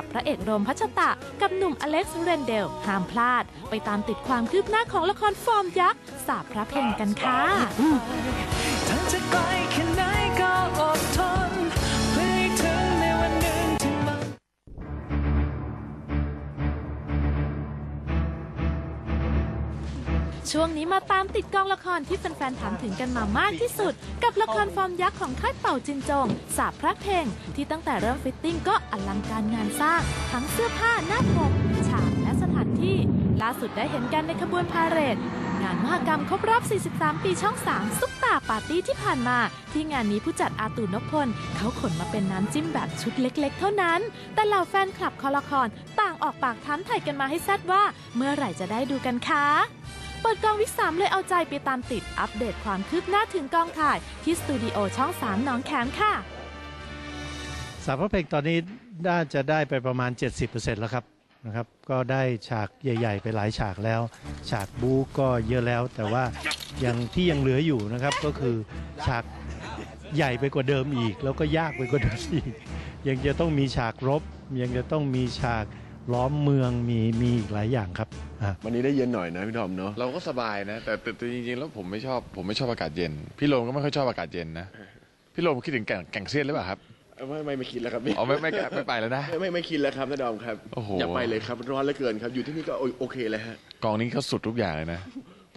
กับพระเอกโรมพัชตะ กับหนุ่มอเล็กซ์เรนเดล ห้ามพลาด ไปตามติดความคืบหน้าของละครฟอร์มยักษ์สาบพระเพลงกันค่ะ ช่วงนี้มาตามติดกองละครที่แฟนๆถามถึงกันมามากที่สุด กับละครฟอร์มยักษ์ของค่ายเป่าจินจง สาบพระเพลงที่ตั้งแต่เริ่มฟิตติ้งก็อลังการงานสร้าง ทั้งเสื้อผ้าหน้าผมฉากและสถานที่ ล่าสุดได้เห็นกันในขบวนพาเหรดงานมหกรรมครบรอบ 43 ปีช่อง 3 ซุปตาปาร์ตี้ที่ผ่านมา ที่งานนี้ผู้จัดอาตูนพพล เขาขนมาเป็นน้ำจิ้มแบบชุดเล็กๆ เท่านั้น แต่เหล่าแฟนคลับคอละคร ต่างออกปากถามไถ่กันมาให้แซดว่า เมื่อไหร่จะได้ดูกันคะ เปิดกองวิกสามเลยเอาใจไปตามติดอัปเดตความคืบหน้าถึงกองถ่าย ที่สตูดิโอช่อง3หนองแขมค่ะ สามพระเพลงตอนนี้น่าจะได้ไปประมาณ 70%แล้วครับนะครับ ก็ได้ฉากใหญ่ ๆ ไปหลายฉากแล้ว ฉากบู๊ก็เยอะแล้ว แต่ว่ายังที่ยังเหลืออยู่นะครับ ก็คือฉากใหญ่ไปกว่าเดิมอีก แล้วก็ยากไปกว่าเดิมอีก ยังจะต้องมีฉากรบ ยังจะต้องมีฉาก ล้อมเมืองมีมีอีกหลายอย่างครับอะวันนี้ได้เย็นหน่อยนะพี่ทอมเนาะเราก็สบายนะ แต่แต่แต่จริงๆ แล้วผมไม่ชอบผมไม่ชอบอากาศเย็น พี่โรมก็ไม่ค่อยชอบอากาศเย็นนะ พี่โรมคิดถึงแก่งแก่งเซียนหรือเปล่าครับไม่ไม่ไม่คิดแล้วครับพี่อ๋อไม่ไม่ไม่ไม่ไปแล้วนะ ไม่ไม่ไม่คิดแล้วครับน้าดอมครับโอ้โหอย่าไปเลยครับร้อนเหลือเกินครับ อยู่ที่นี่ก็โอโอเคเลยฮะ กองนี้เขาสุดทุกอย่างเลยนะ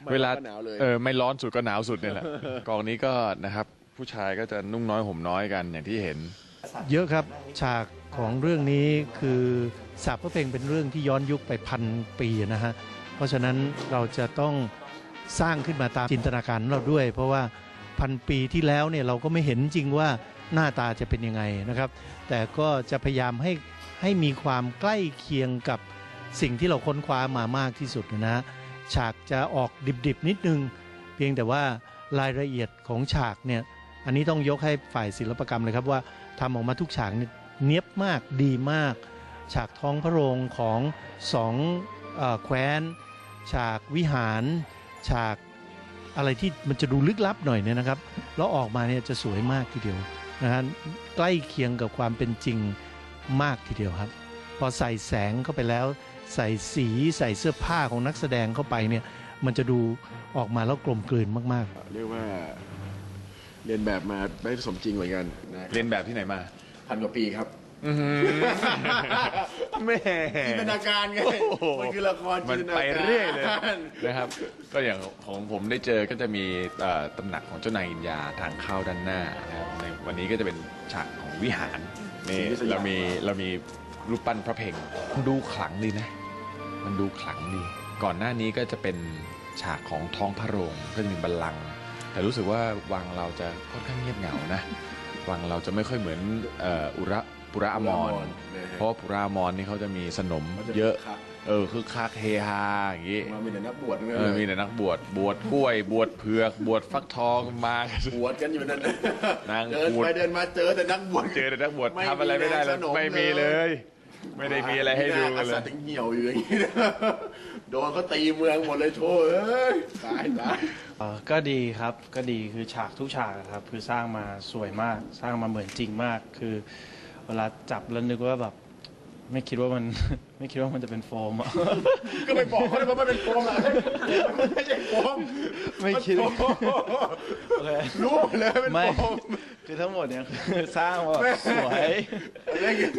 ไม่เวลาก็หนาวเลย เออไม่ร้อนสุดก็หนาวสุดเนี่ยแหละ กองนี้ก็นะครับผู้ชายก็จะนุ่งน้อยห่มน้อยกันอย่างที่เห็น เยอะครับฉากของเรื่องนี้คือสาบพระเพลงเป็นเรื่องที่ย้อนยุคไปพันปีนะฮะเพราะฉะนั้นเราจะต้องสร้างขึ้นมาตามจินตนาการเราด้วย เพราะว่าพันปีที่แล้วเนี่ยเราก็ไม่เห็นจริงว่าหน้าตาจะเป็นยังไงนะครับ แต่ก็จะพยายามให้ให้มีความใกล้เคียงกับสิ่งที่เราค้นคว้ามามากที่สุดนะฮะฉากจะออกดิบๆนิดนึง เพียงแต่ว่ารายละเอียดของฉากเนี่ยอันนี้ต้องยกให้ฝ่ายศิลปกรรมเลยครับว่า ทำออกมาทุกฉากเนี่ยบมากดีมาก ฉากท้องพระโรงของสองอแคว้น ฉากวิหาร ฉากอะไรที่มันจะดูลึกลับหน่อยเนี่ยนะครับ แล้วออกมาเนี่ยจะสวยมากทีเดียวนะฮะใกล้เคียงกับความเป็นจริงมากทีเดียวครับ พอใส่แสงเข้าไปแล้ว ใส่สีใส่เสื้อผ้าของนักแสดงเข้าไปเนี่ยมันจะดูออกมาแล้วกลมกลืนมาก ๆ เรียกว่า เรียนแบบมาได้สมจริงเหมือนกันนะเรียนแบบที่ไหนมาพันกว่าปีครับแม่จินตนาการไงโอ้โหมันคือละครมันจินตนาไปการเรื่อยเลยนะครับ ก็อย่างของผมได้เจอก็จะมีเอ่อตำหนักของเจ้านายอินยาทางเข้าด้านหน้านะครับในวันนี้ก็จะเป็นฉากของวิหารนี่เรามีเรามีรูปปั้นพระเพ่งดูขลังดีนะ มันดูขลังดี ก่อนหน้านี้ก็จะเป็นฉากของท้องพระโรงก็จะมีบัลลังก์ แต่รู้สึกว่าวังเราจะค่อนข้างเงียบเหงานะ วังเราจะไม่ค่อยเหมือนเอ่ออุระปุระอมรนะฮะเพราะว่าปุระอมรนี่เขาจะมีสนมขาจเยอะครับเออคือคักเฮฮาอย่างงี้มามีแต่นักบวชทั้งนั้นเออเลยมีแต่นักบวชบวชกล้วย บวชเผือก บวชฟักทองมากันบวชกันอยู่นั่นน่ะนางเดินพูด ไปเดินมาเจอแต่นักบวช เจอแต่นักบวชไม่ทำอะไรไม่ได้เลยมีนางสนมไม่มีเลย ไม่ได้มีอะไรให้ดูอาเลสายถึงเหี่ยวอยู่อย่างนี้นะโดนเขาตีเมืองหมดเลยโถ่เอ้ยตายตายเอ่อก็ดีครับก็ดีคือฉากทุกฉากอะครับ คือสร้างมาสวยมาก สร้างมาเหมือนจริงมาก คือ เวลาจับแล้วนึกว่าแบบ ไม่คิดว่ามัน ไม่คิดว่ามันจะเป็นโฟมอะ ก็ไปบอกเขาเลยว่ามันเป็นโฟมอะไรมันไม่ใช่โฟมไม่คิดนโฟมโอเครู้หมดเลยเป็นไม่โฟม คือทั้งหมดเนี่ยคือสร้างมาแบบสวยอะไรอย่างเงี้ย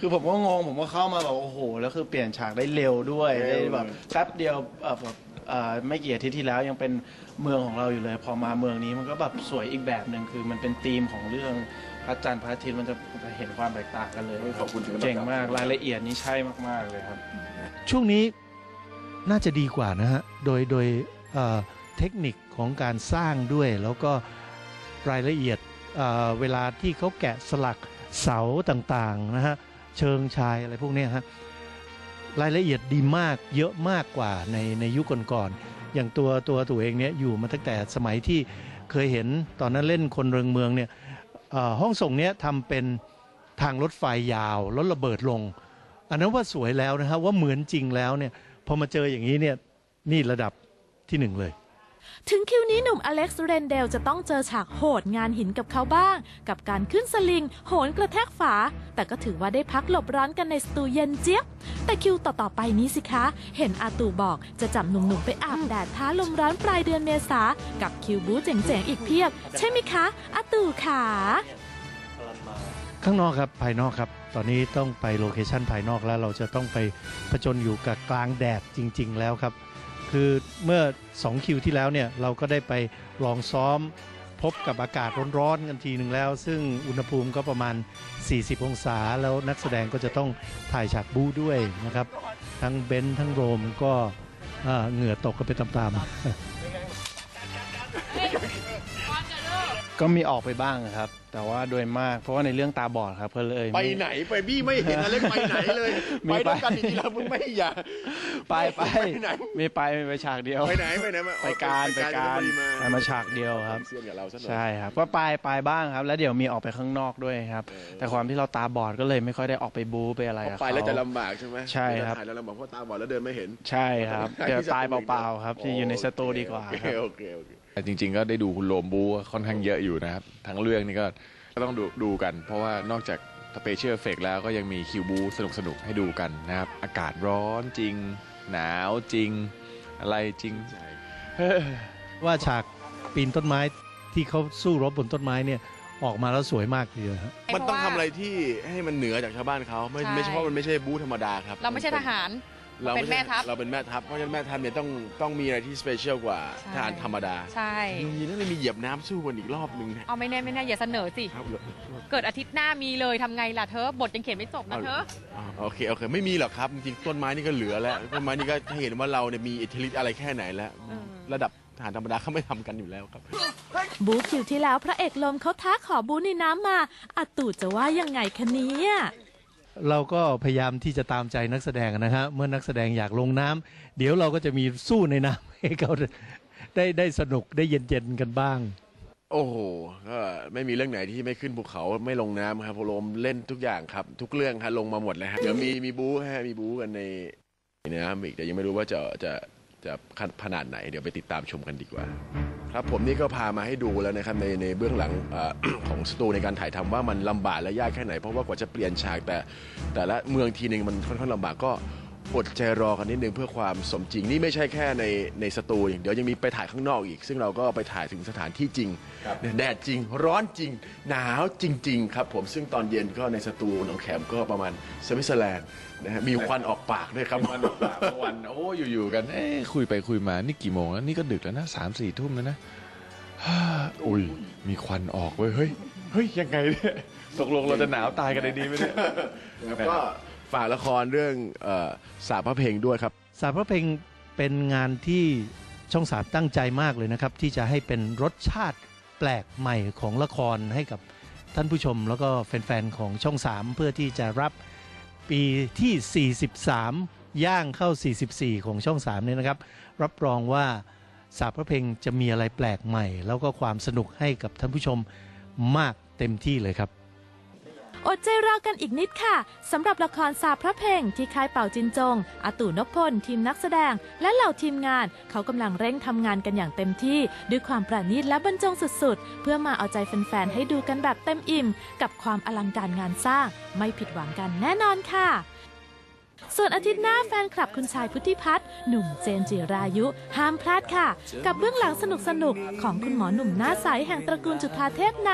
คือผมก็งงผมก็เข้ามาแบบโอ้โหแล้วคือเปลี่ยนฉากได้เร็วด้วยเร็วได้แบบแป๊บเดียวเอ่อแบบเอ่อไม่กี่อาทิตย์ที่แล้วยังเป็นเมืองของเราอยู่เลย พอมาเมืองนี้มันก็แบบสวยอีกแบบหนึ่งคือมันเป็นธีมของเรื่อง พระจันทร์พระอาทิตย์มันจะจะเห็นความแตกต่างกันเลยขอบคุณที่มาเก่งมากรายละเอียดนี่ใช่มากๆเลยครับ ช่วงนี้น่าจะดีกว่านะฮะ โดยโดยเอ่อเทคนิคของการสร้างด้วย แล้วก็รายละเอียดเอ่อเวลาที่เขาแกะสลักเสาต่างๆนะฮะ เชิงชายอะไรพวกเนี้ยฮะ รายละเอียดดีมากเยอะมากกว่าในในยุคก่อนๆอย่างตัวตัวตัวเองเนี่ยอยู่มาตั้งแต่สมัยที่เคยเห็นตอนนั้นเล่นคนเริงเมืองเนี่ยเอ่อ ห้องส่งเนี้ยทำเป็นทางรถไฟยาวรถระเบิดลง อันนั้นว่าสวยแล้วนะฮะว่าเหมือนจริงแล้วเนี่ยพอมาเจออย่างนี้เนี่ยนี่ระดับที่หนึ่งเลย ถึงคิวนี้หนุ่มอเล็กซ์เรนเดลจะต้องเจอฉากโหดงานหินกับเขาบ้าง กับการขึ้นสลิง โหนกระแทกฝา แต่ก็ถือว่าได้พักหลบร้อนกันในสตูเย็นเจี๊ยบ แต่คิวต่อ ๆ ไปนี้สิคะ เห็นอาตู่บอกจะจับหนุ่ม ๆ ไปอาบแดดท้าลมร้อนปลายเดือนเมษา กับคิวบูเจ๋ง ๆ อีกเพียบ ใช่ไหมคะอาตู่ขาข้างนอกครับภายนอกครับ ตอนนี้ต้องไปโลเคชันภายนอกแล้วเราจะต้องไปผจญอยู่กับกลางแดดจริง ๆ แล้วครับ คือเมื่อ 2 คิวที่แล้วเนี่ยเราก็ได้ไปลองซ้อมพบกับอากาศร้อนๆกันทีหนึ่งแล้ว ซึ่งอุณหภูมิก็ประมาณ 40 องศา แล้วนักแสดงก็จะต้องถ่ายฉากบูด้วยนะครับ ทั้งเบนซ์ทั้งโรมก็เหงื่อตกกันไปตามๆ ก็มีออกไปบ้างครับ แต่ว่าโดยมากเพราะว่าในเรื่องตาบอดครับก็เลยไปไหนไปบี้ไม่เห็นอเล็กไปไหนเลยมีไปไป ด้วยกันอีกทีแล้วมึงไม่อยากไปไปไปไหนมีไปมีไปฉากเดียว ไปไหนไปไหนมาไปการไปการไปไปมาฉากเดียวครับเสียนกับเราซะหน่อย ใช่ครับ ก็ไปไปบ้างครับ แล้วเดี๋ยวมีออกไปข้างนอกด้วยครับแต่ความที่เราตาบอดก็เลยไม่ค่อยได้ออกไปบู๊ไปอะไรกับไปเขา แล้วจะลำบากใช่ไหมใช่ครับ เวลาถ่ายแล้วลำบากเพราะตาบอดแล้วเดินไม่เห็น ใช่ครับเดี๋ยวตายเปล่าๆครับ ที่อยู่ในสตูดีกว่าโอเคครับ โอเคโอเคแต่ จริง ๆ ก็ได้ดูคุณโรมบูค่อนข้างเยอะอยู่นะครับ ทั้งเรื่องนี่ก็ก็ต้องดูดูกัน เพราะว่านอกจากสเปเชียลเฟกแล้วก็ยังมีคิวบูสนุกๆให้ดูกันนะครับ อากาศร้อนจริง หนาวจริง อะไรจริง ว่าฉากปีนต้นไม้ที่เขาสู้รบบนต้นไม้เนี่ยออกมาแล้วสวยมากทีเดียวฮะ มันต้องทำอะไรที่ให้มันเหนือจากชาวบ้านเขาไม่ใช่ ไม่ใช่เพราะมันไม่ใช่บูธธรรมดาครับเราไม่ใช่ทหาร เราเป็นแม่ทัพเราเป็นแม่ทัพเพราะฉะนั้นแม่ทัพเนี่ยต้องต้องมีอะไรที่สเปเชียลกว่าใช่ ทหารธรรมดาใช่มีนั่นเลยมีเหยียบน้ำสู้กันอีกรอบหนึ่งนะเอาไม่แน่ไม่แน่อย่าเสนอสิ ครับเกิดอาทิตย์หน้ามีเลยทำไงล่ะเธอ บทยังเขียนไม่จบนะเธออ่าโอเคโอเค ไม่มีหรอกครับจริงๆต้นไม้นี่ก็เหลือแล้วต้นไม้นี่ก็ให้เห็นว่าเราเนี่ยมีอิทธิฤทธิ์อะไรแค่ไหนแล้ว เออ ระดับทหารธรรมดาเขาไม่ทำกันอยู่แล้วครับ บูคิวที่แล้วพระเอกลมเขาท้าขอบูในน้ำมาอาตู่จะว่ายังไงคะเนี่ย เราก็พยายามที่จะตามใจนักแสดงนะฮะเมื่อนักแสดงอยากลงน้ำเดี๋ยวเราก็จะมีสู้ในน้ำให้เขาได้ได้สนุกได้เย็นๆกันบ้าง โอ้โหก็ไม่มีเรื่องไหนที่ไม่ขึ้นภูเขาไม่ลงน้ำครับผมเล่นทุกอย่างครับ ทุกเรื่องครับลงมาหมดเลยฮะเดี๋ยวมีมีบู๊ฮะมีบู๊กันในในน้ำอีกแต่ยังไม่รู้ว่าจะจะ จะขนาดไหนเดี๋ยวไปติดตามชมกันดีกว่า ครับผมนี่ก็พามาให้ดูแล้วนะครับในในเบื้องหลังอของสตูในการถ่ายทำว่ามันลำบากและยากแค่ไหน เพราะว่ากว่าจะเปลี่ยนฉากแต่แต่ละเมืองทีหนึ่งมันค่อนข้างลำบากก็ อดใจรอกันนิดนึงเพื่อความสมจริงนี่ไม่ใช่แค่ในในสตูอย่างเดียวยังมีไปถ่ายข้างนอกอีก ซึ่งเราก็ไปถ่ายถึงสถานที่จริงแดดจริง ร้อนจริง หนาวจริง ๆ ครับผมซึ่งตอนเย็นก็ในสตูหนองแขมก็ประมาณสวิตเซอร์แลนด์นะฮะมีควันออกปากด้วยครับวันวันโอ้อยู่ๆกันเอ้ยคุยไปคุยมานี่กี่โมงแล้วนี่ก็ดึกแล้วนะสามสี่ทุ่มแล้วนะฮ่าอุ้ยมีควันออกเว้ยเฮ้ยเฮ้ยยังไงเนี่ยตกลงเราจะหนาวตายกันในนี้ไหมเนี่ยแล้วก็ ฝากละครเรื่องเอ่อสาพระเพลงด้วยครับ สารพระเพลงเป็นงานที่ช่องสามตั้งใจมากเลยนะครับ ที่จะให้เป็นรสชาติแปลกใหม่ของละครให้กับท่านผู้ชม แล้วก็แฟนๆของช่อง3เพื่อที่จะรับปีที่ 43 ย่างเข้า 44 ของช่อง3เนี่ยนะครับ รับรองว่าสาพระเพลงจะมีอะไรแปลกใหม่ แล้วก็ความสนุกให้กับท่านผู้ชมมากเต็มที่เลยครับ อดใจรอกันอีกนิดค่ะสำหรับละครสาพระเพลงที่ค่ายเป่าจินจง อาตู่นพพล ทีมนักแสดง และเหล่าทีมงาน เขากำลังเร่งทำงานกันอย่างเต็มที่ ด้วยความประณีตและบรรจงสุดๆ เพื่อมาเอาใจแฟนๆ ให้ดูกันแบบเต็มอิ่ม กับความอลังการงานสร้าง ไม่ผิดหวังกันแน่นอนค่ะ ส่วนอาทิตย์หน้าแฟนคลับคุณชายพุทธิพัฒน์หนุ่มเจนจิรายุ ห้ามพลาดค่ะ กับเบื้องหลังสนุกๆของคุณหมอหนุ่มหน้าใสแห่งตระกูลจุฑาเทพใน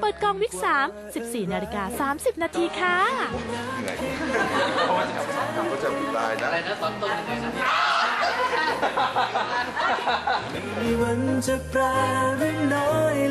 เปิดกองวิก 3 14นาฬิกา30 นาทีค่ะมีวันจะแปรหรือน้อย